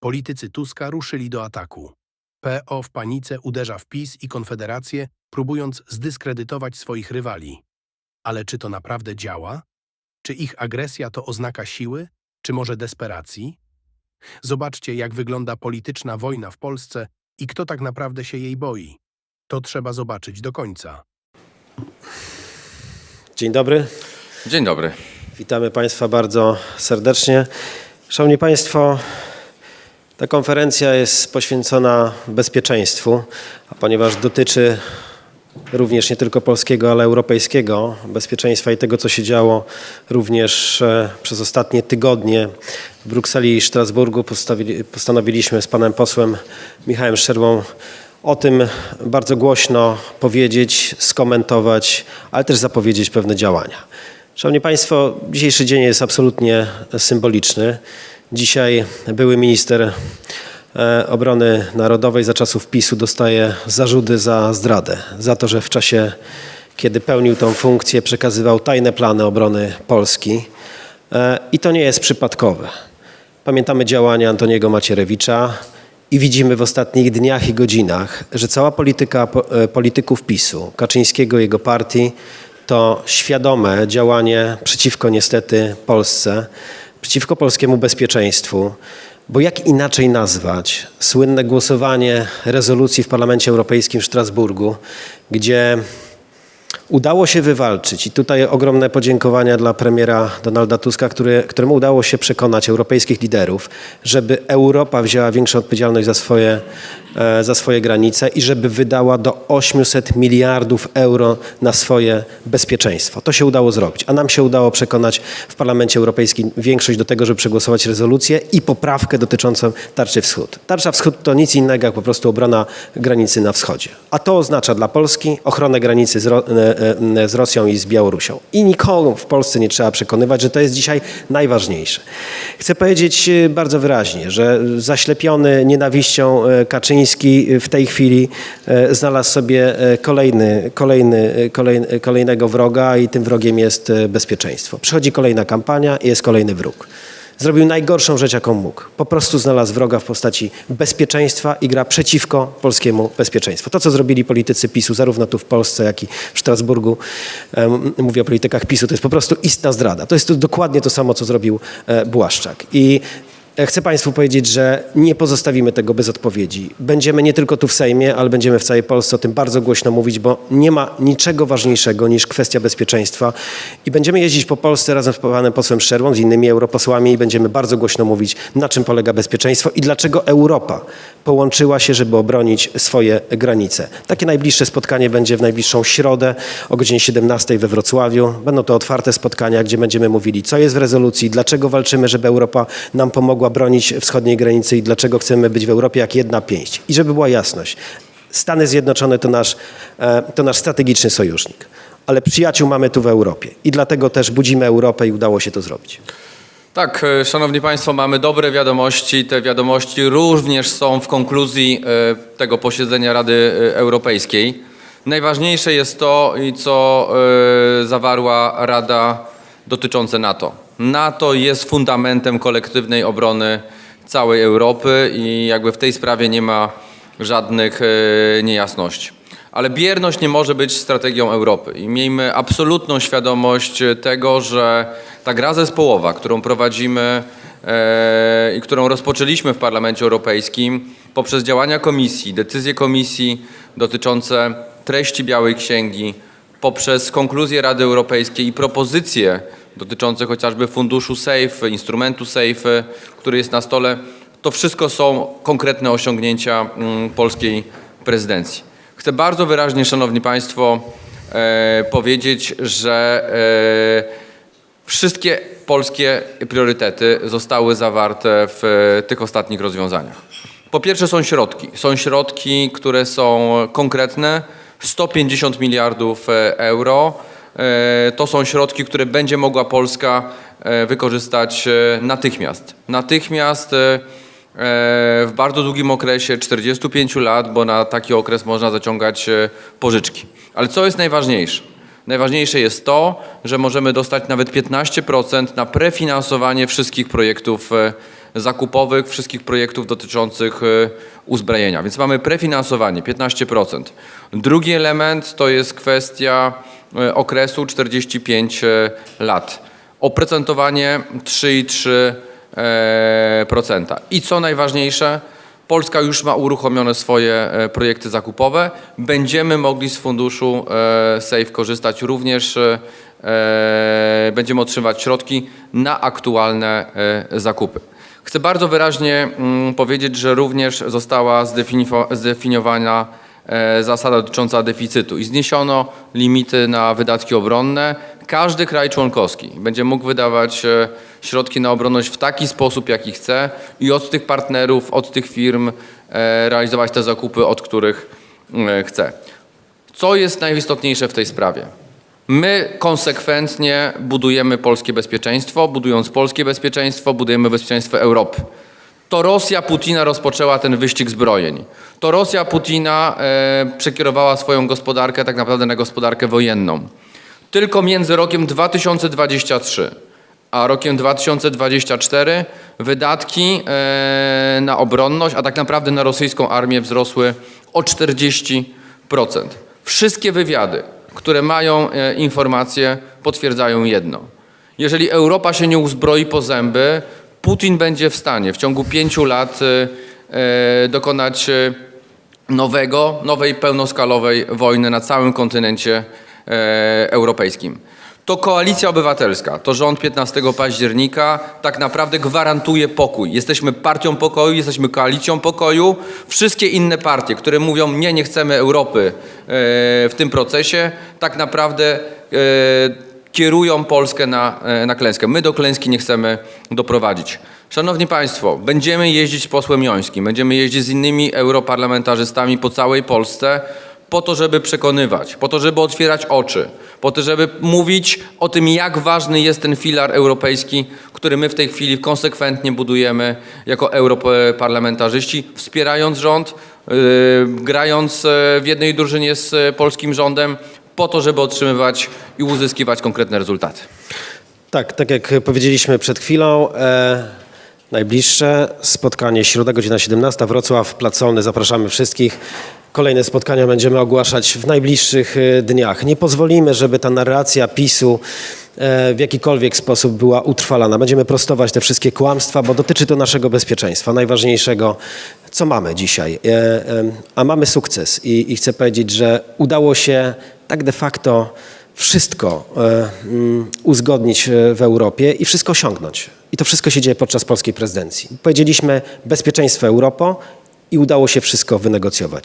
Politycy Tuska ruszyli do ataku. PO w panice uderza w PiS i Konfederację, próbując zdyskredytować swoich rywali. Ale czy to naprawdę działa? Czy ich agresja to oznaka siły, czy może desperacji? Zobaczcie, jak wygląda polityczna wojna w Polsce i kto tak naprawdę się jej boi. To trzeba zobaczyć do końca. Dzień dobry. Dzień dobry. Witamy Państwa bardzo serdecznie. Szanowni Państwo, ta konferencja jest poświęcona bezpieczeństwu, a ponieważ dotyczy również nie tylko polskiego, ale europejskiego bezpieczeństwa i tego, co się działo również e, przez ostatnie tygodnie w Brukseli i Strasburgu, postanowiliśmy z panem posłem Michałem Szczerbą o tym bardzo głośno powiedzieć, skomentować, ale też zapowiedzieć pewne działania. Szanowni Państwo, dzisiejszy dzień jest absolutnie symboliczny. Dzisiaj były minister e, obrony narodowej za czasów PiSu dostaje zarzuty za zdradę, za to, że w czasie, kiedy pełnił tą funkcję, przekazywał tajne plany obrony Polski. E, I to nie jest przypadkowe. Pamiętamy działania Antoniego Macierewicza i widzimy w ostatnich dniach i godzinach, że cała polityka po- e, polityków PiSu, Kaczyńskiego jego partii to świadome działanie przeciwko niestety Polsce, przeciwko polskiemu bezpieczeństwu, bo jak inaczej nazwać słynne głosowanie rezolucji w Parlamencie Europejskim w Strasburgu, gdzie udało się wywalczyć i tutaj ogromne podziękowania dla premiera Donalda Tuska, który, któremu udało się przekonać europejskich liderów, żeby Europa wzięła większą odpowiedzialność za swoje, e, za swoje granice i żeby wydała do 800 miliardów euro na swoje bezpieczeństwo. To się udało zrobić, a nam się udało przekonać w Parlamencie Europejskim większość do tego, żeby przegłosować rezolucję i poprawkę dotyczącą tarczy wschód. Tarcza wschód to nic innego jak po prostu obrona granicy na wschodzie. A to oznacza dla Polski ochronę granicy z, e, z Rosją i z Białorusią. I nikogo w Polsce nie trzeba przekonywać, że to jest dzisiaj najważniejsze. Chcę powiedzieć e, bardzo wyraźnie, że zaślepiony nienawiścią e, Kaczyński w tej chwili e, znalazł sobie e, kolejny, kolejny, e, kolejny, kolejnego wroga i tym wrogiem jest e, bezpieczeństwo. Przychodzi kolejna kampania i jest kolejny wróg. Zrobił najgorszą rzecz, jaką mógł. Po prostu znalazł wroga w postaci bezpieczeństwa i gra przeciwko polskiemu bezpieczeństwu. To, co zrobili politycy PiSu, zarówno tu w Polsce, jak i w Strasburgu, mówię o politykach PiSu, to jest po prostu istna zdrada. To jest dokładnie to samo, co zrobił e, Błaszczak. I Chcę Państwu powiedzieć, że nie pozostawimy tego bez odpowiedzi. Będziemy nie tylko tu w Sejmie, ale będziemy w całej Polsce o tym bardzo głośno mówić, bo nie ma niczego ważniejszego niż kwestia bezpieczeństwa. I będziemy jeździć po Polsce razem z panem posłem Szczerbą, z innymi europosłami i będziemy bardzo głośno mówić, na czym polega bezpieczeństwo i dlaczego Europa połączyła się, żeby obronić swoje granice. Takie najbliższe spotkanie będzie w najbliższą środę o godzinie 17 we Wrocławiu. Będą to otwarte spotkania, gdzie będziemy mówili, co jest w rezolucji, dlaczego walczymy, żeby Europa nam pomogła bronić wschodniej granicy i dlaczego chcemy być w Europie jak jedna pięść. I żeby była jasność, Stany Zjednoczone to nasz, e, to nasz strategiczny sojusznik, ale przyjaciół mamy tu w Europie i dlatego też budzimy Europę i udało się to zrobić. Tak, e, szanowni państwo, mamy dobre wiadomości. Te wiadomości również są w konkluzji e, tego posiedzenia Rady e, Europejskiej. Najważniejsze jest to, co zawarła Rada dotyczące NATO. NATO jest fundamentem kolektywnej obrony całej Europy i jakby w tej sprawie nie ma żadnych niejasności. Ale bierność nie może być strategią Europy i miejmy absolutną świadomość tego, że ta gra zespołowa, którą prowadzimy e, i którą rozpoczęliśmy w Parlamencie Europejskim poprzez działania Komisji, decyzje Komisji dotyczące treści Białej Księgi, poprzez konkluzje Rady Europejskiej i propozycje dotyczące chociażby funduszu SAFE, instrumentu SAFE, który jest na stole, to wszystko są konkretne osiągnięcia mm, polskiej prezydencji. Chcę bardzo wyraźnie, Szanowni Państwo, e, powiedzieć, że e, wszystkie polskie priorytety zostały zawarte w e, tych ostatnich rozwiązaniach. Po pierwsze są środki. Są środki, które są konkretne. 150 miliardów e, euro. E, To są środki, które będzie mogła Polska wykorzystać natychmiast. Natychmiast w bardzo długim okresie 45 lat, bo na taki okres można zaciągać e, pożyczki. Ale co jest najważniejsze? Najważniejsze jest to, że możemy dostać nawet 15% na prefinansowanie wszystkich projektów e, zakupowych wszystkich projektów dotyczących e, uzbrojenia. Więc mamy prefinansowanie 15%. Drugi element to jest kwestia e, okresu 45 lat. Oprocentowanie 3,3%. I co najważniejsze, Polska już ma uruchomione swoje e, projekty zakupowe. Będziemy mogli z funduszu e, SAFE korzystać również, e, e, będziemy otrzymywać środki na aktualne e, zakupy. Chcę bardzo wyraźnie mm, powiedzieć, że również została zdefiniowana e, zasada dotycząca deficytu i zniesiono limity na wydatki obronne. Każdy kraj członkowski będzie mógł wydawać e, środki na obronność w taki sposób, jaki chce i od tych partnerów, od tych firm e, realizować te zakupy, od których e, chce. Co jest najistotniejsze w tej sprawie? My konsekwentnie budujemy polskie bezpieczeństwo. Budując polskie bezpieczeństwo, budujemy bezpieczeństwo Europy. To Rosja Putina rozpoczęła ten wyścig zbrojeń. To Rosja Putina e, przekierowała swoją gospodarkę tak naprawdę na gospodarkę wojenną. Tylko między rokiem 2023 a rokiem 2024 wydatki e, na obronność, a tak naprawdę na rosyjską armię wzrosły o 40%. Wszystkie wywiady, które mają e, informacje, potwierdzają jedno. Jeżeli Europa się nie uzbroi po zęby, Putin będzie w stanie w ciągu pięciu lat e, dokonać nowego, nowej pełnoskalowej wojny na całym kontynencie europejskim. To koalicja obywatelska, to rząd 15 października tak naprawdę gwarantuje pokój. Jesteśmy partią pokoju, jesteśmy koalicją pokoju. Wszystkie inne partie, które mówią nie, nie chcemy Europy e, w tym procesie, tak naprawdę e, kierują Polskę na, e, na klęskę. My do klęski nie chcemy doprowadzić. Szanowni Państwo, będziemy jeździć z posłem Jońskim, będziemy jeździć z innymi europarlamentarzystami po całej Polsce po to, żeby przekonywać, po to, żeby otwierać oczy, po to, żeby mówić o tym, jak ważny jest ten filar europejski, który my w tej chwili konsekwentnie budujemy jako europarlamentarzyści, wspierając rząd, yy, grając yy, w jednej drużynie z yy, polskim rządem, po to, żeby otrzymywać i uzyskiwać konkretne rezultaty. Tak, tak jak powiedzieliśmy przed chwilą, e, najbliższe spotkanie, środa, godzina 17, Wrocław, Plac Solny, zapraszamy wszystkich. Kolejne spotkania będziemy ogłaszać w najbliższych e, dniach. Nie pozwolimy, żeby ta narracja PiSu e, w jakikolwiek sposób była utrwalana. Będziemy prostować te wszystkie kłamstwa, bo dotyczy to naszego bezpieczeństwa, najważniejszego, co mamy dzisiaj. E, A mamy sukces i, i chcę powiedzieć, że udało się tak de facto wszystko e, mm, uzgodnić e, w Europie i wszystko osiągnąć. I to wszystko się dzieje podczas polskiej prezydencji. Powiedzieliśmy bezpieczeństwo Europo i udało się wszystko wynegocjować.